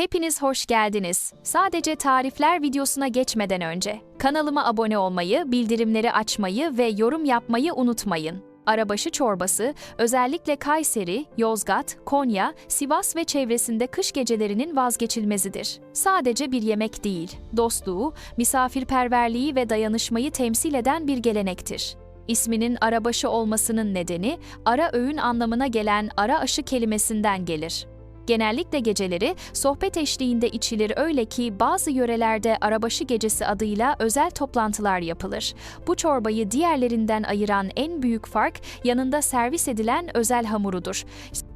Hepiniz hoş geldiniz. Sadece tarifler videosuna geçmeden önce kanalıma abone olmayı, bildirimleri açmayı ve yorum yapmayı unutmayın. Arabaşı çorbası özellikle Kayseri, Yozgat, Konya, Sivas ve çevresinde kış gecelerinin vazgeçilmezidir. Sadece bir yemek değil, dostluğu, misafirperverliği ve dayanışmayı temsil eden bir gelenektir. İsminin arabaşı olmasının nedeni ara öğün anlamına gelen ara aşı kelimesinden gelir. Genellikle geceleri sohbet eşliğinde içilir öyle ki bazı yörelerde arabaşı gecesi adıyla özel toplantılar yapılır. Bu çorbayı diğerlerinden ayıran en büyük fark yanında servis edilen özel hamurudur.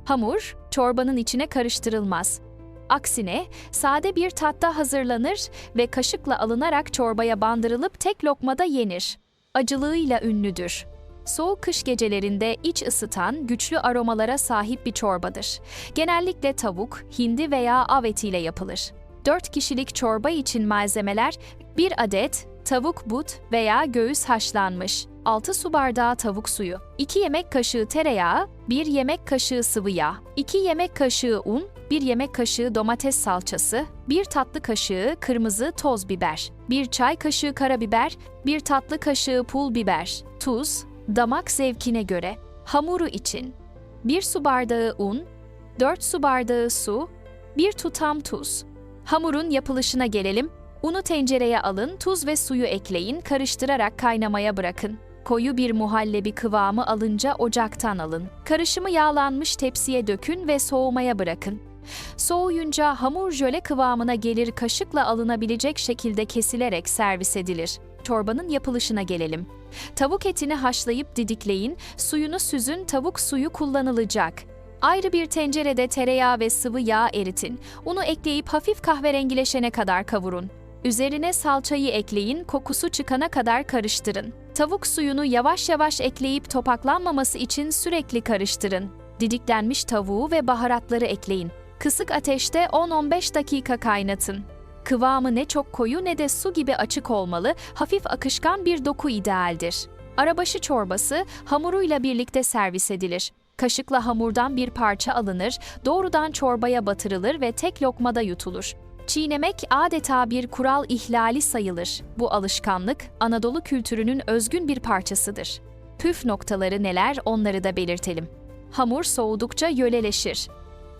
Hamur çorbanın içine karıştırılmaz. Aksine sade bir tatta hazırlanır ve kaşıkla alınarak çorbaya bandırılıp tek lokmada yenir. Acılığıyla ünlüdür. Soğuk kış gecelerinde iç ısıtan, güçlü aromalara sahip bir çorbadır. Genellikle tavuk, hindi veya av etiyle yapılır. 4 kişilik çorba için malzemeler 1 adet tavuk but veya göğüs haşlanmış, 6 su bardağı tavuk suyu, 2 yemek kaşığı tereyağı, 1 yemek kaşığı sıvı yağ, 2 yemek kaşığı un, 1 yemek kaşığı domates salçası, 1 tatlı kaşığı kırmızı toz biber, 1 çay kaşığı karabiber, 1 tatlı kaşığı pul biber, tuz, damak zevkine göre. Hamuru için 1 su bardağı un, 4 su bardağı su, 1 tutam tuz. Hamurun yapılışına gelelim. Unu tencereye alın, tuz ve suyu ekleyin, karıştırarak kaynamaya bırakın. Koyu bir muhallebi kıvamı alınca ocaktan alın. Karışımı yağlanmış tepsiye dökün ve soğumaya bırakın. Soğuyunca hamur jöle kıvamına gelir kaşıkla alınabilecek şekilde kesilerek servis edilir. Çorbanın yapılışına gelelim. Tavuk etini haşlayıp didikleyin, suyunu süzün tavuk suyu kullanılacak. Ayrı bir tencerede tereyağı ve sıvı yağ eritin. Unu ekleyip hafif kahverengileşene kadar kavurun. Üzerine salçayı ekleyin, kokusu çıkana kadar karıştırın. Tavuk suyunu yavaş yavaş ekleyip topaklanmaması için sürekli karıştırın. Didiklenmiş tavuğu ve baharatları ekleyin. Kısık ateşte 10-15 dakika kaynatın. Kıvamı ne çok koyu ne de su gibi açık olmalı, hafif akışkan bir doku idealdir. Arabaşı çorbası hamuruyla birlikte servis edilir. Kaşıkla hamurdan bir parça alınır, doğrudan çorbaya batırılır ve tek lokmada yutulur. Çiğnemek adeta bir kural ihlali sayılır. Bu alışkanlık Anadolu kültürünün özgün bir parçasıdır. Püf noktaları neler onları da belirtelim. Hamur soğudukça yöleleşir.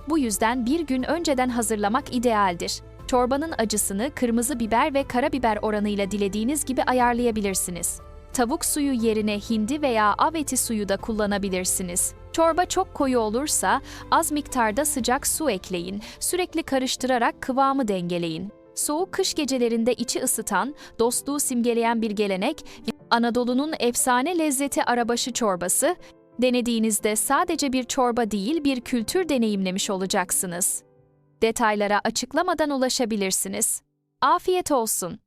Bu yüzden bir gün önceden hazırlamak idealdir. Çorbanın acısını kırmızı biber ve karabiber oranıyla dilediğiniz gibi ayarlayabilirsiniz. Tavuk suyu yerine hindi veya av eti suyu da kullanabilirsiniz. Çorba çok koyu olursa az miktarda sıcak su ekleyin. Sürekli karıştırarak kıvamı dengeleyin. Soğuk kış gecelerinde içi ısıtan, dostluğu simgeleyen bir gelenek, Anadolu'nun efsane lezzeti arabaşı çorbası, denediğinizde sadece bir çorba değil bir kültür deneyimlemiş olacaksınız. Detaylara açıklamadan ulaşabilirsiniz. Afiyet olsun.